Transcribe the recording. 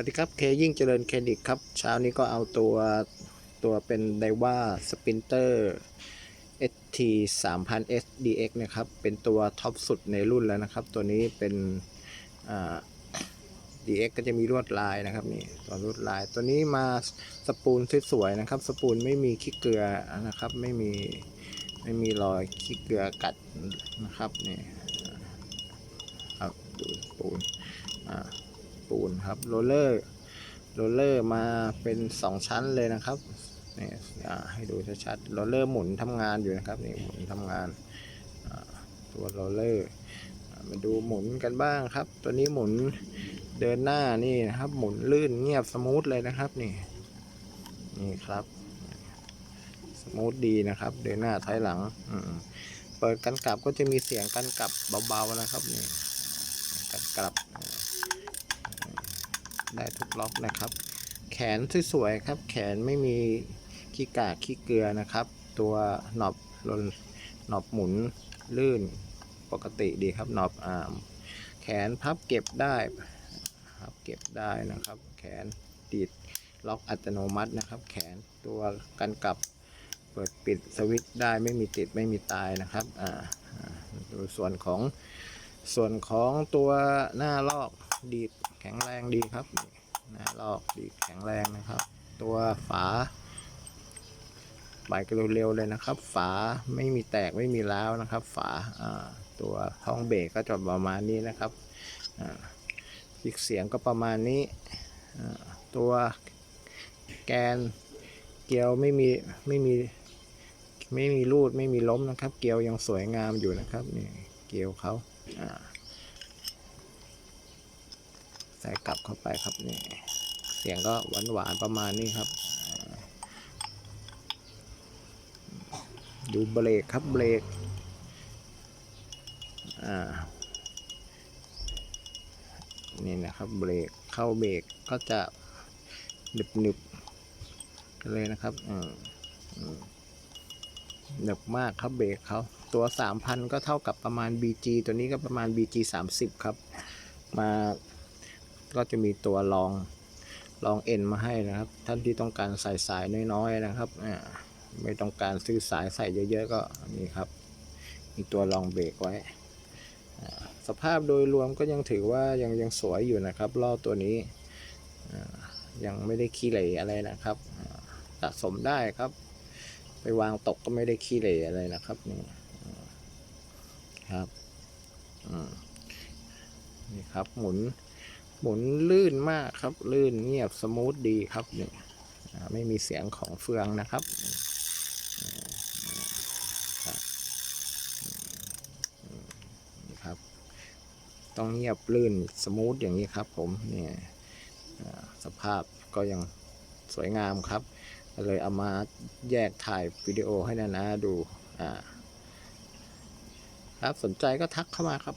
วัสดีครับเคยิ่งเจริญเครดิตครับเช้านี้ก็เอาตัวตัวเป็นไดว่าสปินเตอร์ ST 3000 SDX นะครับ เป็นตัวท็อปสุดในรุ่นแล้วนะครับ ตัวนี้เป็นอ่า DX ก็จะมีลวดลายนะครับนี่ตัวลวดลายตัวนี้มาสปูลสวยๆนะครับ สปูลไม่มีขี้เกลือนะครับ ไม่มีไม่มีรอยขี้เกลือกัดนะครับนี่ครับดูสปูลอ่า ปูนครับโรลเลอร์โรลเลอร์มาเป็น2ชั้นเลยนะครับนี่ให้ดูชัดๆโรลเลอร์หมุนทำงานอยู่นะครับนี่หมุนทำงานตัวโรลเลอร์มาดูหมุนกันบ้างครับ ตัวนี้หมุนเดินหน้านี่นะครับ หมุนลื่นเงียบสมูทเลยนะครับนี่นี่ครับสมูทดีนะครับ เดินหน้าถอยหลังอืเปิดกันกลับก็จะมีเสียงกันกลับเบาๆนะครับนี่กันกลับ ได้ทุกล็อกนะครับ แขนสวยๆครับ แขนไม่มีขี้กากขี้เกลือนะครับ ตัวหนอบลนหนอบหมุนลื่นปกติดีครับหนอบอ่ามแขนพับเก็บได้พับเก็บได้นะครับ แขนติดล็อกอัตโนมัตินะครับ แขนตัวกันกลับเปิดปิดสวิตช์ได้ไม่มีติดไม่มีตายนะครับอ่าอ่าดูส่วนของส่วนของตัวหน้าลอกดีด แข็งแรงดีครับนี่หน้าลอกดีแข็งแรงนะครับ ตัวฝาไปกันเร็วๆเลยนะครับ ฝาไม่มีแตกไม่มีร้าวนะครับ ฝาตัวท้องเบรกก็จะประมาณนี้นะครับอ่าอีกเสียงก็ประมาณนี้อ่าตัวแกนเกลียวไม่มีไม่มีไม่มีรูดไม่มีล้มนะครับ เกลียวยังสวยงามอยู่นะครับนี่เกลียวเขาอ่า ใส่กลับเข้าไปครับนี่เสียงก็หวานหวานๆประมาณนี้ครับ ดูเบรกครับเบรกอ่านี่นะครับเบรกเข้าเบรกก็จะหนึบหนึบๆกันเลยนะครับอืมอืมหนึบมากครับเบรกเขาตัว 3,000 ก็เท่ากับประมาณ BG ตัวนี้ก็ประมาณ BG 30 ครับ มา ก็จะมีตัวรองรองเอ็นมาให้นะครับ ท่านที่ต้องการใส่สายน้อยๆนะครับไม่ต้องการซื้อสายใส่เยอะๆก็นี่ครับ มีตัวรองเบรกไว้ สภาพโดยรวมก็ยังถือว่ายังยังสวยอยู่นะครับล้อตัวนี้ยังไม่ได้ขี้เหร่อะไรนะครับสะสมได้ครับ ไปวางตกก็ไม่ได้ขี้เหร่อะไรนะครับนี่ครับนี่ครับหมุน หมุนลื่นมากครับ ลื่นเงียบสมูทดีครับนี่ไม่มีเสียงของเฟืองนะครับครับอืมนี่ครับต้องเงียบลื่นสมูทอย่างนี้ครับ ผมเนี่ยสภาพก็ยังสวยงามครับก็เลยเอามาแยกถ่ายวิดีโอให้นานาดูอ่าครับสนใจก็ทักเข้ามาครับ